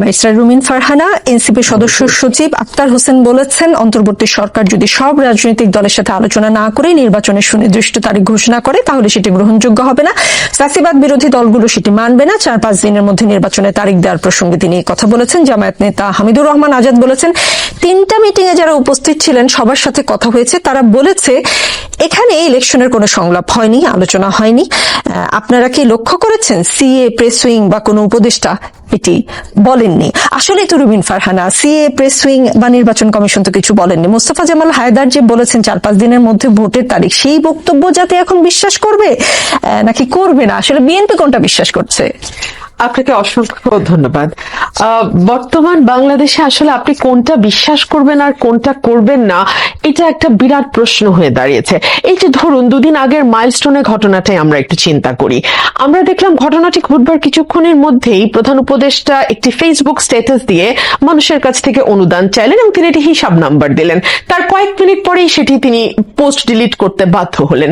Barrister রুমিন Farhana, NCP সদস্য সচিব আক্তার হোসেন বলেছেন, অন্তর্বর্তী সরকার যদি সব রাজনৈতিক দলের সাথে আলোচনা না করে নির্বাচনের সুনির্দিষ্ট তারিখ ঘোষণা করে, তাহলে সেটি গ্রহণযোগ্য হবে না। ফ্যাসিবাদ বিরোধী দলগুলো সেটি মানবে না। চার পাঁচ দিনের মধ্যে নির্বাচনের তারিখ দেওয়ার প্রসঙ্গে তিনি কথা বলেছেন। জামায়াত নেতা হামিদুর রহমান আজাদ বলেছেন, তিনটা মিটিং এ যারা উপস্থিত ছিলেন, সবার সাথে কথা হয়েছে। তারা বলেছে, এখানে ইলেকশনের কোনো সংলাপ হয়নি, আলোচনা হয়নি। আপনারা কি লক্ষ্য করেছেন, সিএ প্রেস উইং বা কোনো উপদেষ্টা এটি বলেননি। আসলে তো Rubin Farhana, CA, press wing বা নির্বাচন কমিশন তো কিছু বলেননি। মোস্তফা জামাল হায়দার যে বলেছেন চার পাঁচ দিনের মধ্যে ভোটের তারিখ, সেই বক্তব্য যাতে এখন বিশ্বাস করবে নাকি করবে না? আসলে বিএনপি কোনটা বিশ্বাস করছে? আপনাকে অসংখ্য ধন্যবাদ। বর্তমান বাংলাদেশে আসলে আপনি কোনটা বিশ্বাস করবেন আর কোনটা করবেন না, এটা একটা বিরাট প্রশ্ন হয়ে দাঁড়িয়েছে। এই যে ধরুন, দুদিন আগের মাইলস্টোনের ঘটনাটাই আমরা একটু চিন্তা করি। আমরা দেখলাম ঘটনাটি ঘটবার কিছুক্ষণের মধ্যেই প্রধান উপদেষ্টা একটি ফেসবুক স্ট্যাটাস দিয়ে মানুষের কাছ থেকে অনুদান চাইলেন এবং তিনি একটি হিসাব নাম্বার দিলেন। তার কয়েক মিনিট পরেই সেটি তিনি পোস্ট ডিলিট করতে বাধ্য হলেন।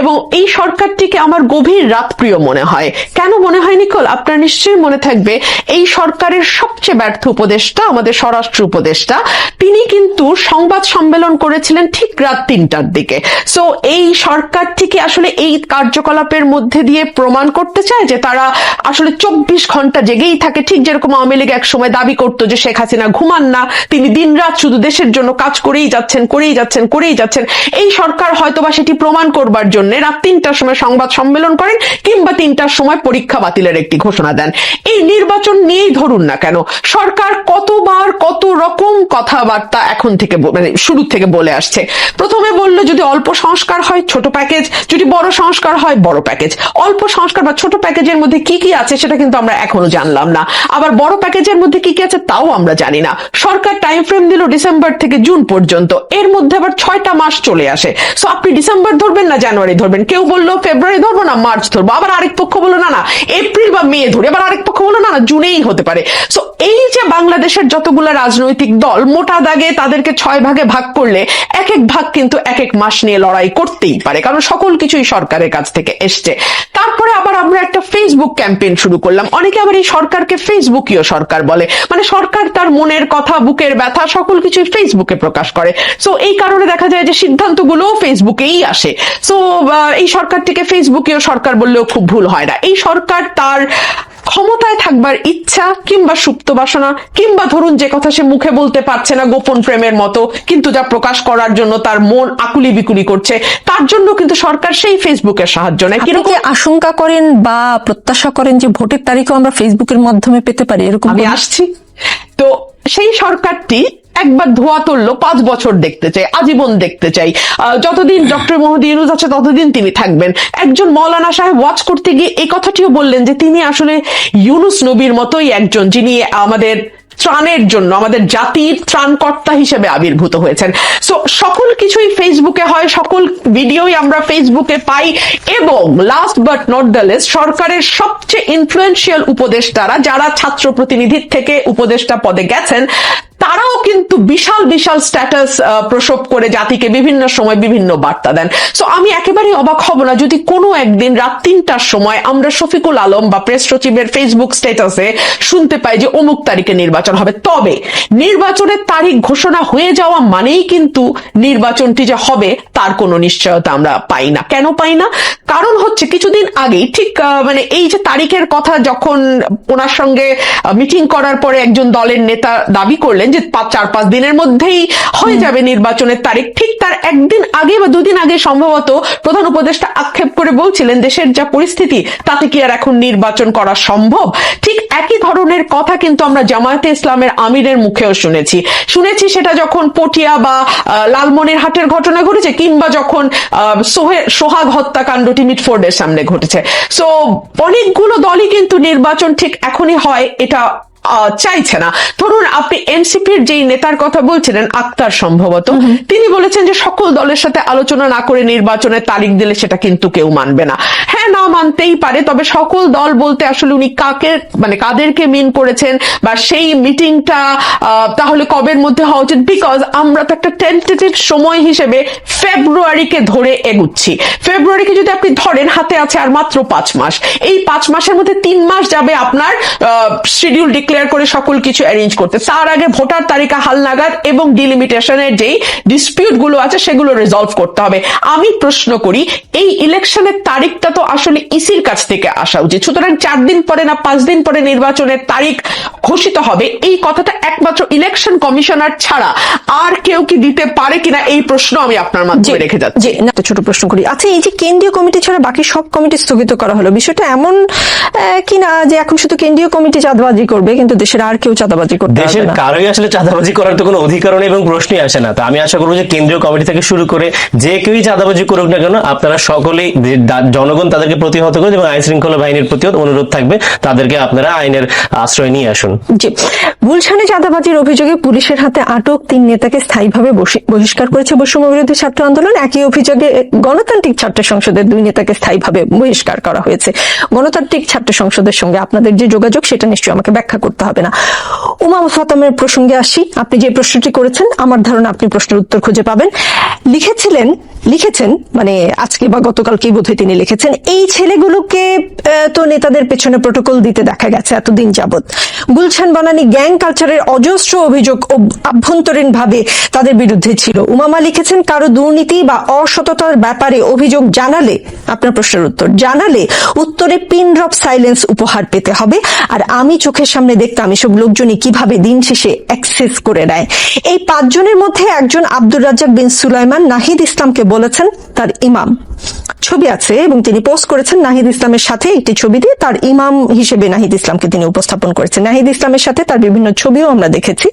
এবং এই সরকারটিকে আমার গভীর রাত প্রিয় মনে হয়। কেন মনে হয়, নিকল? আপনার নিশ্চয়ই মনে থাকবে, এই সরকারের সবচেয়ে ব্যর্থ উপদেষ্টা, আমাদের স্বরাষ্ট্র উপদেষ্টা, তিনি কিন্তু সংবাদ সম্মেলন করেছিলেন ঠিক রাত তিনটার দিকে। সো এই সরকারটিকে আসলে এই কার্যকলাপের মধ্যে দিয়ে প্রমাণ করতে চায় যে তারা আসলে চব্বিশ ঘণ্টা জেগেই থাকে, ঠিক যেরকম আওয়ামী লীগ এক সময় দাবি করতো যে শেখ হাসিনা ঘুমান না, তিনি দিনরাত শুধু দেশের জন্য কাজ করেই যাচ্ছেন করেই যাচ্ছেন করেই যাচ্ছেন। এই সরকার হয়তোবা সেটি প্রমাণ করবার জন্য রাত তিনটার সময় সংবাদ সম্মেলন করেন কিংবা তিনটার সময় পরীক্ষা বাতিলের একটি ঘোষণা দেন। এই নির্বাচন নিয়েই ধরুন না কেন, সরকার কতবার কত রকম কথাবার্তা এখন থেকে মানে শুরু থেকে বলে আসছে। প্রথমে বলল যদি অল্প সংস্কার হয়, ছোট প্যাকেজ, যদি বড় সংস্কার হয়, বড় প্যাকেজ। অল্প সংস্কার বা ছোট প্যাকেজের মধ্যে কি কি আছে সেটা কিন্তু আমরা এখনও জানলাম না। আবার বড় প্যাকেজের মধ্যে কি কি আছে তাও আমরা জানি না। সরকার টাইম ফ্রেম দিল ডিসেম্বর থেকে জুন পর্যন্ত। এর মধ্যে আবার ছয়টা মাস চলে আসে। সো আপনি ডিসেম্বর ধরবেন না জানুয়ারি ধরবেন। কেউ বলল ফেব্রুয়ারি ধরবো না, মার্চ ধরবো। আবার আরেক পক্ষ বলল, না না, এপ্রিল বা মে ধরে আবার আরেক পক্ষ বলো না না, জুনেই হতে পারে। সো এই যে বাংলাদেশের যতগুলো রাজনৈতিক দল, মোটা দাগে তাদেরকে ছয় ভাগে ভাগ করলে এক এক ভাগ কিন্তু এক এক মাস নিয়ে লড়াই করতেই পারে, কারণ সকল কিছুই সরকারের কাছ থেকে এসছে। তারপরে আবার আমরা একটা ফেসবুক ক্যাম্পেইন শুরু করলাম। অনেকে আবার এই সরকারকে ফেসবুকীয় সরকার বলে। মানে সরকার তার মনের কথা, বুকের ব্যথা, সকল কিছুই ফেসবুকে প্রকাশ করে। সো এই কারণে দেখা যায় যে সিদ্ধান্তগুলোও ফেসবুকেই আসে। সো এই সরকারটিকে ফেসবুকীয় সরকার বললেও খুব ভুল হয় না। এই সরকার তার ক্ষমতায় থাকবার ইচ্ছা কিংবা সুপ্ত বাসনা কিংবা ধরুন যে কথা সে মুখে বলতে পারছে না গোপন প্রেমের মতো কিন্তু যা প্রকাশ করার জন্য তার মন আকুলি বিকুলি করছে তার জন্য কিন্তু সরকার সেই ফেসবুকের সাহায্য নেয়। কীরকম আশঙ্কা করেন বা প্রত্যাশা করেন যে ভোটের তারিখও আমরা ফেসবুকের মাধ্যমে পেতে পারি? এরকম আমি আসছি। তো সেই সরকারটি একবার ধোয়া তুললো, পাঁচ বছর দেখতে চাই, আজীবন দেখতে চাই। যতদিন ডক্টর মোহাম্মদ ইউনুস আছে, ততদিন তিনি থাকবেন। একজন মৌলানা সাহেব ওয়াচ করতে গিয়ে এই কথাটিও বললেন যে তিনি আসলে ইউনুস নবীর মতোই একজন, যিনি আমাদের ত্রাণের জন্য, আমাদের জাতির ত্রাণকর্তা হিসেবে আবির্ভূত হয়েছেন। সো সকল কিছুই ফেসবুকে হয়, সকল ভিডিওই আমরা ফেসবুকে পাই এবং last but not the least সরকারের সবচেয়ে ইনফ্লুয়েন্সিয়াল উপদেষ্টারা, যারা ছাত্র প্রতিনিধির থেকে উপদেষ্টা পদে গেছেন তারাও কিন্তু বিশাল বিশাল স্ট্যাটাস প্রসব করে জাতিকে বিভিন্ন সময় বিভিন্ন বার্তা দেন। সো আমি একেবারেই অবাক হব না যদি কোনো একদিন রাত তিনটার সময় আমরা শফিকুল আলম বা প্রেস সচিবের ফেসবুক স্ট্যাটাসে শুনতে পাই যে অমুক তারিখে নির্বাচন হবে। তবে নির্বাচনের তারিখ ঘোষণা হয়ে যাওয়া মানেই কিন্তু নির্বাচনটি যে হবে তার কোনো নিশ্চয়তা আমরা পাই না। কেন পাই না? কারণ হচ্ছে কিছুদিন আগেই ঠিক মানে এই যে তারিখের কথা যখন ওনার সঙ্গে মিটিং করার পরে একজন দলের নেতা দাবি করলেন যে চার পাঁচ দিনের মধ্যেই হয়ে যাবে নির্বাচনের তারিখ। ঠিক তার একদিন আগে বা দুদিন আগে সম্ভবত প্রধান উপদেষ্টা আক্ষেপ করে বলছিলেন দেশের যা পরিস্থিতি তাতে কি আর এখন নির্বাচন করা সম্ভব? ঠিক একই ধরনের কথা কিন্তু আমরা জামায়াতে ইসলামের আমিরের মুখেও শুনেছি। শুনেছি সেটা যখন পটিয়া বা আহ, লালমনিরহাটের ঘটনা ঘটেছে কিংবা যখন আহ, সোহে- সোহাগ হত্যাকাণ্ডটি মিটফোর্ডের সামনে ঘটেছে। সো অনেকগুলো দলই কিন্তু নির্বাচন ঠিক এখনই হয় এটা চাইছে না। ধরুন আপনি এনসিপির যেই নেতার কথা বলছিলেন আক্তার সম্ভবত তিনি বলেছেন যে সকল দলের সাথে আলোচনা না করে নির্বাচনের তারিখ দিলে সেটা কিন্তু কেউ মানবে না। হ্যাঁ না মানতেই পারে তবে সকল দল বলতে আসলে উনি কাকে মানে কাদেরকে মিন করেছেন বা সেই মিটিংটা তাহলে কবের মধ্যে হওয়া উচিত? বিকজ আমরা তো একটা টেন্টেটিভ সময় হিসেবে ফেব্রুয়ারিকে ধরে এগুচ্ছি। ফেব্রুয়ারিকে যদি আপনি ধরেন হাতে আছে আর মাত্র পাঁচ মাস। এই পাঁচ মাসের মধ্যে তিন মাস যাবে আপনার শিডিউল ডিক্লেয়ার করে সকল কিছু অ্যারেঞ্জ করতে। তার আগে ভোটার তালিকা হালনাগাদ এবং ডিলিমিটেশনের যেই ডিসপিউটগুলো আছে সেগুলো রিজলভ করতে হবে। আমি প্রশ্ন করি এই ইলেকশনের তারিখটা তো আসলে ইসির কাছ থেকে আসা উচিত। সুতরাং চার দিন পরে না পাঁচ দিন পরে নির্বাচনের তারিখ ঘোষিত হবে। এই কথাটা একমাত্র ইলেকশন কমিশনার ছাড়া আর কেউ কি দিতে পারে কিনা এই প্রশ্ন আমি আপনার মাধ্যমে রেখে যাচ্ছি। না ছোট প্রশ্ন করি। আচ্ছা এই যে কেন্দ্রীয় কমিটি ছাড়া বাকি সব কমিটি স্থগিত করা হলো বিষয়টা এমন আহ, কি না যে এখন শুধু কেন্দ্রীয় কমিটি চাঁদাবাজি করবে? কিন্তু দেশের আর কেউ চাঁদাবাজি করতে দেশের কারোই আসলে চাঁদাবাজি করার তো কোনো অধিকার নেই এবং প্রশ্নই আসে না। তো আমি আশা করব যে কেন্দ্রীয় কমিটি থেকে শুরু করে যে কেউই চাঁদাবাজি করুক না কেন আপনারা সকলেই জনগণ তাদেরকে প্রতিহত করুন এবং আইন শৃঙ্খলা বাহিনীর প্রতিও অনুরোধ থাকবে তাদেরকে আপনারা আইনের আশ্রয় নিয়ে আসুন। জি। গুলশানে চাঁদাবাজির অভিযোগে পুলিশের হাতে আটক তিন নেতাকে স্থায়ীভাবে বহিষ্কার করেছে বৈষম্য বিরোধী ছাত্র আন্দোলন। একই অভিযোগে গণতান্ত্রিক ছাত্র সংসদের দুই নেতাকে স্থায়ীভাবে বহিষ্কার করা হয়েছে। গণতান্ত্রিক ছাত্র সংসদের সঙ্গে আপনাদের যে যোগাযোগ সেটা নিশ্চয়ই আমাকে ব্যাখ্যা করতে হবে না। উমা ফাতামের প্রসঙ্গে আসি। আপনি যে প্রশ্নটি করেছেন, আমার ধারণা আপনি প্রশ্নের উত্তর খুঁজে পাবেন। লিখেছিলেন, লিখেছেন মানে আজকে বা গতকালকেই বোধহয় তিনি লিখেছেন, এই ছেলেগুলোকে তো নেতাদের পেছনে প্রোটোকল দিতে দেখা গেছে এতদিন যাবত গুলশান বানানি গ্যাং কালচারের অজস্র অভিযোগ আভ্যন্তরীণ ভাবে তাদের বিরুদ্ধে ছিল। উমামা লিখেছেন, কারও দুর্নীতি বা অসততার ব্যাপারে অভিযোগ জানালে, আপনার প্রশ্নের উত্তর, জানালে উত্তরে পিন ড্রপ সাইলেন্স উপহার পেতে হবে। আর আমি চোখের সামনে দেখতাম এসব লোকজনই কীভাবে দিন শেষে অ্যাক্সেস করে নেয়। এই পাঁচজনের মধ্যে একজন আব্দুর রাজ্জাক বিন সুলাইমান নাহিদ ইসলামকে বলেছেন তার ইমাম। ছবি আছে এবং তিনি পোস্ট করেছেন নাহিদ ইসলামের সাথে একটি ছবি দিয়ে তার ইমাম হিসেবে নাহিদ ইসলামকে তিনি উপস্থাপন করেছেন। নাহিদ ইসলামের সাথে তার বিভিন্ন ছবিও আমরা দেখেছি।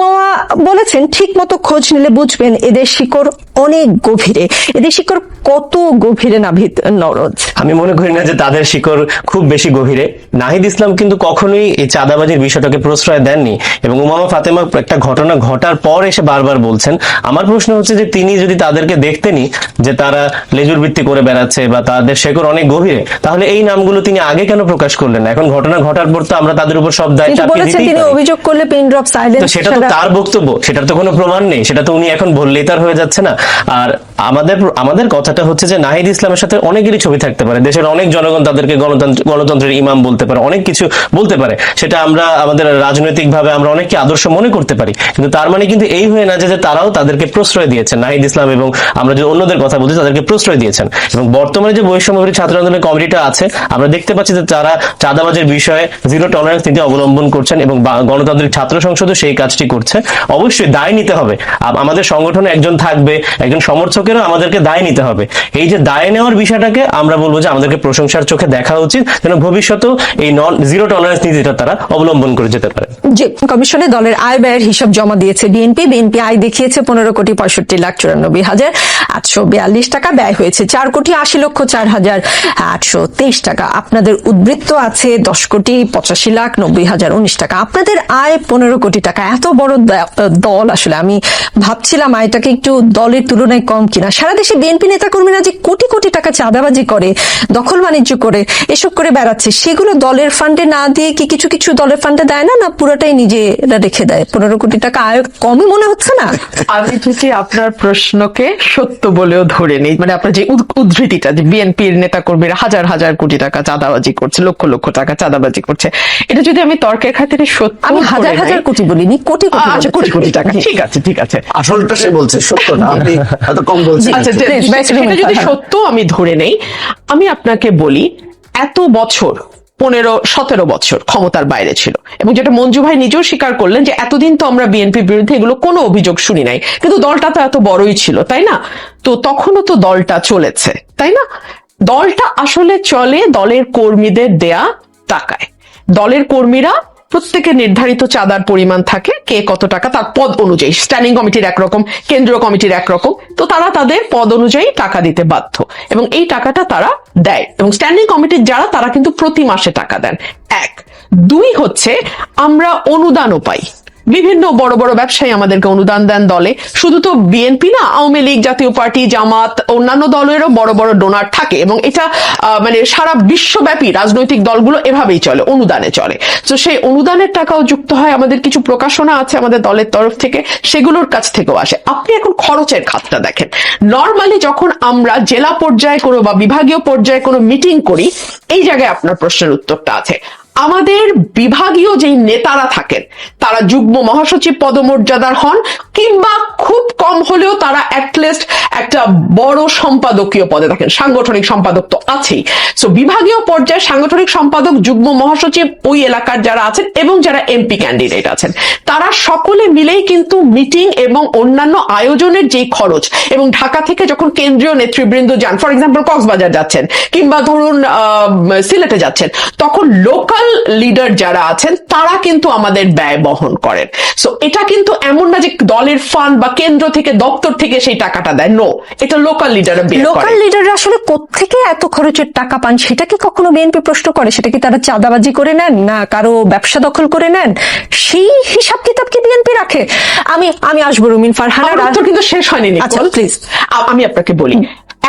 উমা বলেছেন, ঠিক মতো খোঁজ নিলে বুঝবেন এদের শিকড় অনেক গভীরে। এদের শিকড় কত গভীরে নাভিদ নরজ? আমি মনে করি না যে তাদের শিকড় খুব বেশি গভীরে। নাহিদ ইসলাম কিন্তু কখনোই এই চাঁদাবাজির বিষয়টাকে প্রশ্রয় দেননি এবং উমামা ফাতেমা একটা ঘটনা ঘটার পর এসে বারবার বলছেন। আমার প্রশ্ন হচ্ছে যে তিনি যদি তাদেরকে দেখতেনি যে তারা লেজুর বৃত্তি করে বেড়াচ্ছে বা তাদের শেকড় অনেক গভীরে তাহলে এই নামগুলো তিনি আগে কেন প্রকাশ করলেন এখন ঘটনা ঘটার পর তো আমরা তাদের উপর সব দায় চাপিয়ে দিতেই তিনি অভিযোগ করলে পিন ড্রপ সাইলেন্স সেটা তো তার বক্তব্য সেটার তো কোনো প্রমাণ নেই সেটা তো উনি এখন বললেই তার হয়ে যাচ্ছে না। আর আমাদের আমাদের কথাটা হচ্ছে যে নাহিদ ইসলামের সাথে অনেকেরই ছবি থাকতে পারে দেশের অনেক জনগণ তাদেরকে গণতন্ত্র গণতন্ত্রের ইমাম বলতে পারে অনেক কিছু বলতে পারে। সেটা আমরা আমাদের রাজনৈতিক ভাবে আমরা অনেককে আদর্শ মনে করতে পারি। কিন্তু তার মানে কিন্তু এই হয়ে না যে তারাও তাদেরকে প্রশ্রয় দিয়েছেন। নাহিদ ইসলাম এবং আমরা যদি অন্যদের কথা বলছি তাদেরকে প্রশ্রয় দিয়েছেন। এবং বর্তমানে যে বৈষম্যবিরোধী ছাত্র আন্দোলনের কমিটিটা আছে, আমরা দেখতে পাচ্ছি যে তারা চাঁদাবাজের বিষয়ে জিরো টলারেন্স নীতি অবলম্বন করছেন এবং গণতান্ত্রিক ছাত্র সংসদও সেই কাজটি করছে। অবশ্যই দায় নিতে হবে। আমাদের সংগঠনে একজন থাকবে, একজন সমর্থকেরও আমাদেরকে দায় নিতে হবে। এই যে দায় নেওয়ার বিষয়টাকে আমরা বলব যে, আমাদেরকে প্রশংসার চোখে দেখা উচিত। যেন ভবিষ্যতেও এই নন জিরো টলারেন্স নীতিটা তারা অবলম্বন করে যেতে পারে। যে কমিশনে দলের আয় ব্যয়ের হিসাব জমা দিয়েছে বিএনপি। বিএনপি আয় দেখিয়েছে পনেরো কোটি পঁয়ষট্টি লাখ চুরানব্বই হাজার আটশো বিয়াল্লিশ টাকা। ব্যয় হয়েছে চার কোটি আশি লক্ষ চার হাজার আটশো তেইশ টাকা। আপনাদের উদ্বৃত্ত আছে দশ কোটি পঁচাশি লাখ নব্বই হাজার উনিশ টাকা। আপনাদের আয় পনেরো কোটি টাকা। এত বড় দল আসলে আমি ভাবছিলাম আয়টাকে একটু দলের তুলনায় কম কিনা। সারা দেশে বিএনপি নেতাকর্মীরা যে কোটি কোটি টাকা চাঁদাবাজি করে, দখল বাণিজ্য করে, এসব করে বেড়াচ্ছে, সেগুলো দলের ফান্ডে না দিয়ে কি কিছু কিছু দলের ফান্ডে দেয় না? না পুরোটাই নিজেরা রেখে দেয়? পনেরো কোটি টাকা আয় কমই মনে হচ্ছে না? আমি যদি আপনার প্রশ্নকে সত্য বলেও ধরে নেই মানে আপনার যে উদ্ধৃতিটা যে বিএনপির নেতা কর্মীরা হাজার হাজার কোটি টাকা চাঁদাবাজি করছে লক্ষ লক্ষ টাকা চাঁদাবাজি করছে এটা যদি আমি তর্কের খাতিরে সত্য আমি হাজার হাজার কোটি বলিনি কোটি কোটি আচ্ছা কোটি কোটি টাকা। ঠিক আছে ঠিক আছে। আসলটা সে বলছে সত্যটা আপনি এত কম বলছেন। আচ্ছা সেটা যদি। সত্য আমি ধরে নেই আমি আপনাকে বলি এত বছর পনেরো, সতেরো বছর ক্ষমতার বাইরে ছিল। এবং যেটা মঞ্জু ভাই নিজেও স্বীকার করলেন যে, এতদিন তো আমরা বিএনপির বিরুদ্ধে এগুলো কোনো অভিযোগ শুনি নাই। কিন্তু দলটা তো এত বড়ই ছিল, তাই না? তো তখনও তো দলটা চলেছে, তাই না? দলটা আসলে চলে দলের কর্মীদের দেয়া টাকায়। দলের কর্মীরা প্রত্যেকের নির্ধারিত চাঁদার পরিমাণ থাকে, কে কত টাকা, তার পদ অনুযায়ী। স্ট্যান্ডিং কমিটির একরকম, কেন্দ্রীয় কমিটির একরকম। তো তারা তাদের পদ অনুযায়ী টাকা দিতে বাধ্য। এবং এই টাকাটা তারা দেয়। এবং স্ট্যান্ডিং কমিটির যারা, তারা কিন্তু প্রতি মাসে টাকা দেন। এক। দুই হচ্ছে, আমরা অনুদানও পাই। বিভিন্ন বড় বড় ব্যবসায়ী আমাদেরকে অনুদান দেন দলে। শুধু তো বিএনপি না, আওয়ামী লীগ, জাতীয় পার্টি, জামাত, অন্যান্য দলেরও বড় বড় ডোনার থাকে এবং এটা মানে সারা বিশ্বব্যাপী রাজনৈতিক দলগুলো এভাবেই চলে, অনুদানে চলে। তো সেই অনুদানের টাকাও যুক্ত হয়, আমাদের কিছু প্রকাশনা আছে আমাদের দলের তরফ থেকে, সেগুলোর কাছ থেকেও আসে। আপনি এখন খরচের খাতটা দেখেন। নর্মালি যখন আমরা জেলা পর্যায়ে কোনো বা বিভাগীয় পর্যায়ে কোনো মিটিং করি, এই জায়গায় আপনার প্রশ্নের উত্তরটা আছে। আমাদের বিভাগীয় যেই নেতারা থাকেন, তারা যুগ্ম মহাসচিব পদমর্যাদার হন কিংবা খুব কম হলেও তারা অ্যাটলিস্ট একটা বড় সম্পাদকীয় পদে থাকেন, সাংগঠনিক সম্পাদক তো আছেই। সো বিভাগীয় পর্যায়ে সাংগঠনিক সম্পাদক, যুগ্ম মহাসচিব ওই এলাকার যারা আছেন এবং যারা এমপি ক্যান্ডিডেট আছেন, তারা সকলে মিলেই কিন্তু মিটিং এবং অন্যান্য আয়োজনের যেই খরচ এবং ঢাকা থেকে যখন কেন্দ্রীয় নেতৃবৃন্দ যান ফর এক্সাম্পল কক্সবাজার যাচ্ছেন কিংবা ধরুন সিলেটে যাচ্ছেন, তখন লোকাল লিডার যারা আছেন তারা কিন্তু আমাদের ব্যয় বহন করেন। সো এটা কিন্তু এমন না যে দলের ফান্ড বা কেন্দ্র থেকে দপ্তর থেকে সেই টাকাটা দেয়। নো এটা লোকাল লিডাররা লোকাল করে লিডাররা আসলে কোত্থেকে এত খরচের টাকা পান সেটা কি কখনো বিএনপি প্রশ্ন করে? সেটা কি তারা চাঁদাবাজি করে নেন না কারও ব্যবসা দখল করে নেন? সেই হিসাব কিতাব কি বিএনপি রাখে? আমি আমি আসব রুমিন ফারহানা কিন্তু শেষ হয়নি। আচ্ছা. আ- আমি আপনাকে বলি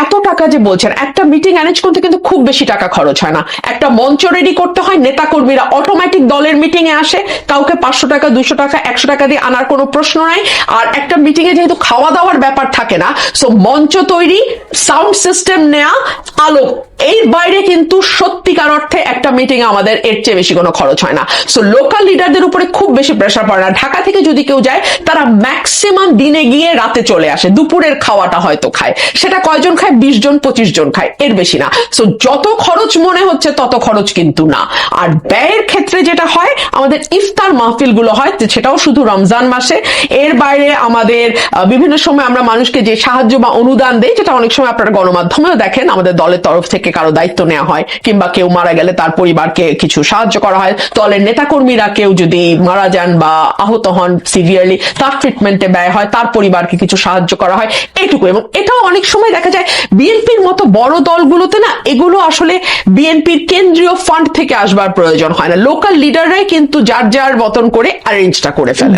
এত টাকা যে বলছেন, একটা মিটিং অ্যারেঞ্জ করতে কিন্তু খুব বেশি টাকা খরচ হয় না। একটা মঞ্চ রেডি করতে হয় নেতা কর্মীরা অটোমেটিক দলের মিটিং এ আসে, কাউকে পাঁচশো টাকা, দুশো টাকা, একশো টাকা দিয়ে আনার কোনো প্রশ্ন নাই। আর একটা মিটিং এ যেহেতু খাওয়া দাওয়ার ব্যাপার থাকে না সো মঞ্চ তৈরি সাউন্ড সিস্টেম নেওয়া আলো, এর বাইরে কিন্তু সত্যিকার অর্থে একটা মিটিং আমাদের এর চেয়ে বেশি কোনো খরচ হয় না। সো লোকাল লিডারদের উপরে খুব বেশি প্রেশার পড়ে না। ঢাকা থেকে যদি কেউ যায়, তারা ম্যাক্সিমাম দিনে গিয়ে রাতে চলে আসে, দুপুরের খাওয়াটা হয়তো খায়। সেটা কয়জন খায়, বিশ জন, পঁচিশ জন খায়। এর বেশি না। সো যত খরচ মনে হচ্ছে, তত খরচ কিন্তু না। আর ব্যয়ের ক্ষেত্রে যেটা হয়, আমাদের ইফতার মাহফিলগুলো হয় সেটাও শুধু রমজান মাসে। এর বাইরে আমাদের বিভিন্ন সময় আমরা মানুষকে যে সাহায্য বা অনুদান দেই, যেটা অনেক সময় আপনারা গণমাধ্যমেও দেখেন, আমাদের দলের তরফ থেকে কারও দায়িত্ব নেওয়া হয়, কিংবা কেউ মারা গেলে তার পরিবারকে কিছু সাহায্য করা হয়। দলের নেতাকর্মীরা কেউ যদি মারা যান বা আহত হন সিভিয়ারলি তার ট্রিটমেন্টে ব্যয় হয়, তার পরিবারকে কিছু সাহায্য করা হয়, এটুকু। এবং এটাও অনেক সময় দেখা যায় বিএনপির মতো বড় দলগুলোতে না, এগুলো আসলে বিএনপির কেন্দ্রীয় ফান্ড থেকে আসবার প্রয়োজন হয় না। লোকাল লিডাররাই কিন্তু যার যার মতন করে অ্যারেঞ্জটা করে ফেলে।